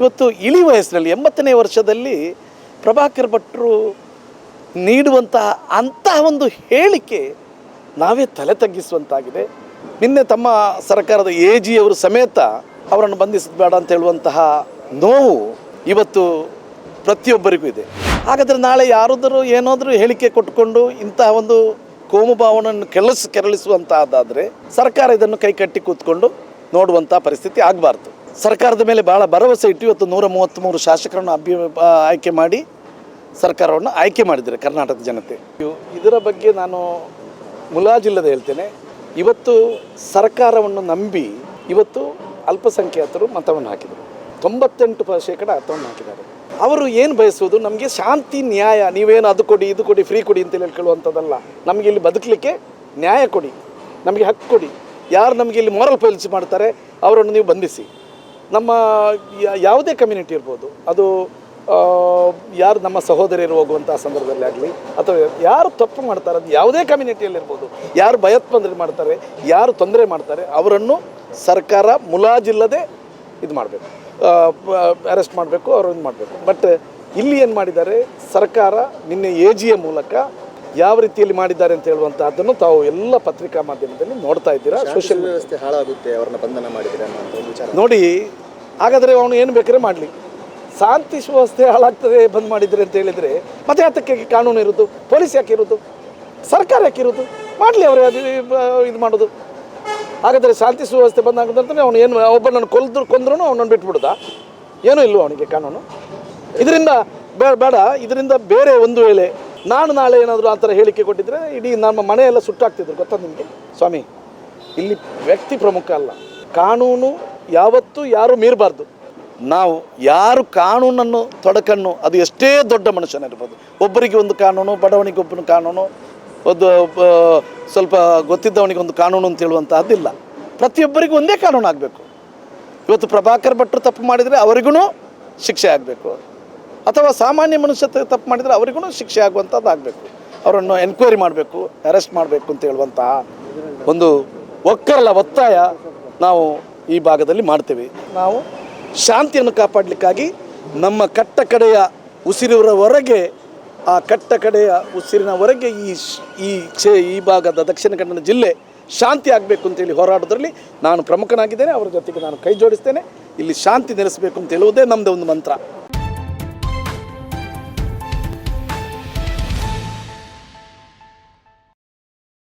ಇವತ್ತು ಇಳಿ ವಯಸ್ಸಿನಲ್ಲಿ, ಎಂಬತ್ತನೇ ವರ್ಷದಲ್ಲಿ ಪ್ರಭಾಕರ್ ಭಟ್ರು ನೀಡುವಂತಹ ಅಂತಹ ಒಂದು ಹೇಳಿಕೆ ನಾವೇ ತಲೆ ತಗ್ಗಿಸುವಂತಾಗಿದೆ. ನಿನ್ನೆ ತಮ್ಮ ಸರ್ಕಾರದ ಎ ಜಿಯವರು ಸಮೇತ ಅವರನ್ನು ಬಂಧಿಸಬೇಡ ಬೇಡ ಅಂತ ಹೇಳುವಂತಹ ನೋವು ಇವತ್ತು ಪ್ರತಿಯೊಬ್ಬರಿಗೂ ಇದೆ. ಹಾಗಾದರೆ ನಾಳೆ ಯಾರಾದರೂ ಏನಾದರೂ ಹೇಳಿಕೆ ಕೊಟ್ಟುಕೊಂಡು ಇಂತಹ ಒಂದು ಕೋಮು ಭಾವನನ್ನು ಕೆಲಸ ಕೆರಳಿಸುವಂತಹದ್ದಾದರೆ ಸರ್ಕಾರ ಇದನ್ನು ಕೈಕಟ್ಟಿ ಕೂತ್ಕೊಂಡು ನೋಡುವಂಥ ಪರಿಸ್ಥಿತಿ ಆಗಬಾರ್ದು. ಸರ್ಕಾರದ ಮೇಲೆ ಭಾಳ ಭರವಸೆ ಇಟ್ಟು ಇವತ್ತು ನೂರ ಮೂವತ್ತ್ಮೂರು ಶಾಸಕರನ್ನು ಅಭ್ಯ ಆಯ್ಕೆ ಮಾಡಿ ಸರ್ಕಾರವನ್ನು ಆಯ್ಕೆ ಮಾಡಿದ್ದಾರೆ ಕರ್ನಾಟಕ ಜನತೆ. ಇದರ ಬಗ್ಗೆ ನಾನು ಮುಲಾಜಿಲ್ಲದೆ ಹೇಳ್ತೇನೆ. ಇವತ್ತು ಸರ್ಕಾರವನ್ನು ನಂಬಿ ಇವತ್ತು ಅಲ್ಪಸಂಖ್ಯಾತರು ಮತವನ್ನು ಹಾಕಿದರು ತೊಂಬತ್ತೆಂಟು ಶೇಕಡ ಮತವನ್ನು ಹಾಕಿದ್ದಾರೆ. ಅವರು ಏನು ಬಯಸುವುದು? ನಮಗೆ ಶಾಂತಿ ನ್ಯಾಯ, ನೀವೇನು ಅದು ಕೊಡಿ, ಇದು ಕೊಡಿ, ಫ್ರೀ ಕೊಡಿ ಅಂತ ಹೇಳ್ಕೊಳ್ಳುವಂಥದ್ದಲ್ಲ. ನಮಗೆ ಇಲ್ಲಿ ಬದುಕಲಿಕ್ಕೆ ನ್ಯಾಯ ಕೊಡಿ. ನಮಗೆ ಹಕ್ಕು ಕೊಡಿ. ಯಾರು ನಮಗೆ ಇಲ್ಲಿ ಮೋರಲ್ ಪೈಲ್ಸ್ ಮಾಡ್ತಾರೆ, ಅವರನ್ನು ನೀವು ಬಂಧಿಸಿ. ನಮ್ಮ ಯಾವುದೇ ಕಮ್ಯುನಿಟಿ ಇರ್ಬೋದು ಅದು ಯಾರು ನಮ್ಮ ಸಹೋದರಿಯರು ಹೋಗುವಂಥ ಸಂದರ್ಭದಲ್ಲಿ ಆಗಲಿ ಅಥವಾ ಯಾರು ತಪ್ಪು ಮಾಡ್ತಾರೆ ಅದು ಯಾವುದೇ ಕಮ್ಯುನಿಟಿಯಲ್ಲಿರ್ಬೋದು ಯಾರು ಭಯೋತ್ಪಾದನೆ ಮಾಡ್ತಾರೆ ಯಾರು ತೊಂದರೆ ಮಾಡ್ತಾರೆ ಅವರನ್ನು ಸರ್ಕಾರ ಮುಲಾಜಿಲ್ಲದೆ ಇದು ಮಾಡಬೇಕು. ಅರೆಸ್ಟ್ ಮಾಡಬೇಕು ಅವರು ಇದು ಮಾಡಬೇಕು. ಬಟ್ ಇಲ್ಲಿ ಏನು ಮಾಡಿದ್ದಾರೆ ಸರ್ಕಾರ ನಿನ್ನೆ ಎ ಜಿಯ ಮೂಲಕ ಯಾವ ರೀತಿಯಲ್ಲಿ ಮಾಡಿದ್ದಾರೆ ಅಂತ ಹೇಳುವಂತಹದ್ದನ್ನು ತಾವು ಎಲ್ಲ ಪತ್ರಿಕಾ ಮಾಧ್ಯಮದಲ್ಲಿ ನೋಡ್ತಾ ಇದ್ದೀರಾ ಸೋಷಿಯಲ್ ವ್ಯವಸ್ಥೆ ಹಾಳಾಗುತ್ತೆ ಅವರನ್ನ ಬಂಧನ ಮಾಡಿದ್ರೆ ನೋಡಿ ಹಾಗಾದರೆ ಅವನು ಏನು ಬೇಕಾದ್ರೆ ಮಾಡಲಿ. ಶಾಂತಿ ಸುವ್ಯವಸ್ಥೆ ಹಾಳಾಗ್ತದೆ, ಬಂದ್ ಮಾಡಿದ್ರೆ ಅಂತ ಹೇಳಿದರೆ ಮತ್ತೆ ಅದಕ್ಕೆ ಕಾನೂನು ಇರೋದು? ಪೊಲೀಸ್ ಯಾಕೆ ಇರೋದು? ಸರ್ಕಾರ ಯಾಕೆ ಇರೋದು? ಮಾಡಲಿ ಅವರು, ಅದು, ಇದು ಮಾಡೋದು. ಹಾಗಾದರೆ ಶಾಂತಿ ಸುವ್ಯವಸ್ಥೆ ಬಂದಾಗ ನಂತರ ಅವನು ಏನು, ಒಬ್ಬನನ್ನು ಕೊಲ್ದ್ರು ಕೊಂದ್ರೂ ಅವನನ್ನು ಬಿಟ್ಬಿಡ್ದ? ಏನೂ ಇಲ್ಲವೋ ಅವನಿಗೆ ಕಾನೂನು? ಇದರಿಂದ ಬೇಡ ಬೇಡ, ಇದರಿಂದ ಬೇರೆ ಒಂದು ವೇಳೆ ನಾನು ನಾಳೆ ಏನಾದರೂ ಆ ಥರ ಹೇಳಿಕೆ ಕೊಟ್ಟಿದ್ರೆ ಇಡೀ ನಮ್ಮ ಮನೆಯೆಲ್ಲ ಸುಟ್ಟಾಗ್ತಿದ್ರು, ಗೊತ್ತಾ ನಿಮಗೆ? ಸ್ವಾಮಿ, ಇಲ್ಲಿ ವ್ಯಕ್ತಿ ಪ್ರಮುಖ ಅಲ್ಲ. ಕಾನೂನು ಯಾವತ್ತೂ ಯಾರು ಮೀರಬಾರ್ದು. ನಾವು ಯಾರು ಕಾನೂನನ್ನು ತೊಡಕನ್ನು, ಅದು ಎಷ್ಟೇ ದೊಡ್ಡ ಮನುಷ್ಯನಿರ್ಬೋದು. ಒಬ್ಬರಿಗೆ ಒಂದು ಕಾನೂನು ಬಡವನಿಗೆ ಒಬ್ಬನ ಕಾನೂನು, ಒಂದು ಸ್ವಲ್ಪ ಗೊತ್ತಿದ್ದವನಿಗೆ ಒಂದು ಕಾನೂನು ಅಂತ ಹೇಳುವಂತಹದ್ದಿಲ್ಲ. ಪ್ರತಿಯೊಬ್ಬರಿಗೂ ಒಂದೇ ಕಾನೂನು ಆಗಬೇಕು. ಇವತ್ತು ಪ್ರಭಾಕರ್ ಭಟ್ರು ತಪ್ಪು ಮಾಡಿದರೆ ಅವರಿಗೂ ಶಿಕ್ಷೆ ಆಗಬೇಕು. ಅಥವಾ ಸಾಮಾನ್ಯ ಮನುಷ್ಯ ತಪ್ಪು ಮಾಡಿದರೆ ಅವರಿಗೂ ಶಿಕ್ಷೆ ಆಗುವಂಥದ್ದು ಆಗಬೇಕು. ಅವರನ್ನು ಎನ್ಕ್ವೈರಿ ಮಾಡಬೇಕು, ಅರೆಸ್ಟ್ ಮಾಡಬೇಕು ಅಂತ ಹೇಳುವಂತಹ ಒಂದು ಒಕ್ಕರಲ್ಲ ಒತ್ತಾಯ ನಾವು ಈ ಭಾಗದಲ್ಲಿ ಮಾಡ್ತೇವೆ. ನಾವು ಶಾಂತಿಯನ್ನು ಕಾಪಾಡಲಿಕ್ಕಾಗಿ ನಮ್ಮ ಕಟ್ಟ ಕಡೆಯ ಉಸಿರಿನವರೆಗೆ ಆ ಕಟ್ಟ ಕಡೆಯ ಉಸಿರಿನವರೆಗೆ ಈ ಶ್- ಈ ಕ್ಷೇ ಈ ಭಾಗದ ದಕ್ಷಿಣ ಕನ್ನಡ ಜಿಲ್ಲೆ ಶಾಂತಿ ಆಗಬೇಕು ಅಂತೇಳಿ ಹೋರಾಡೋದ್ರಲ್ಲಿ ನಾನು ಪ್ರಮುಖನಾಗಿದ್ದೇನೆ. ಅವರ ಜೊತೆಗೆ ನಾನು ಕೈ ಜೋಡಿಸ್ತೇನೆ. ಇಲ್ಲಿ ಶಾಂತಿ ನೆಲೆಸಬೇಕು ಅಂತ ಹೇಳುವುದೇ ನಮ್ಮದೇ ಒಂದು ಮಂತ್ರ.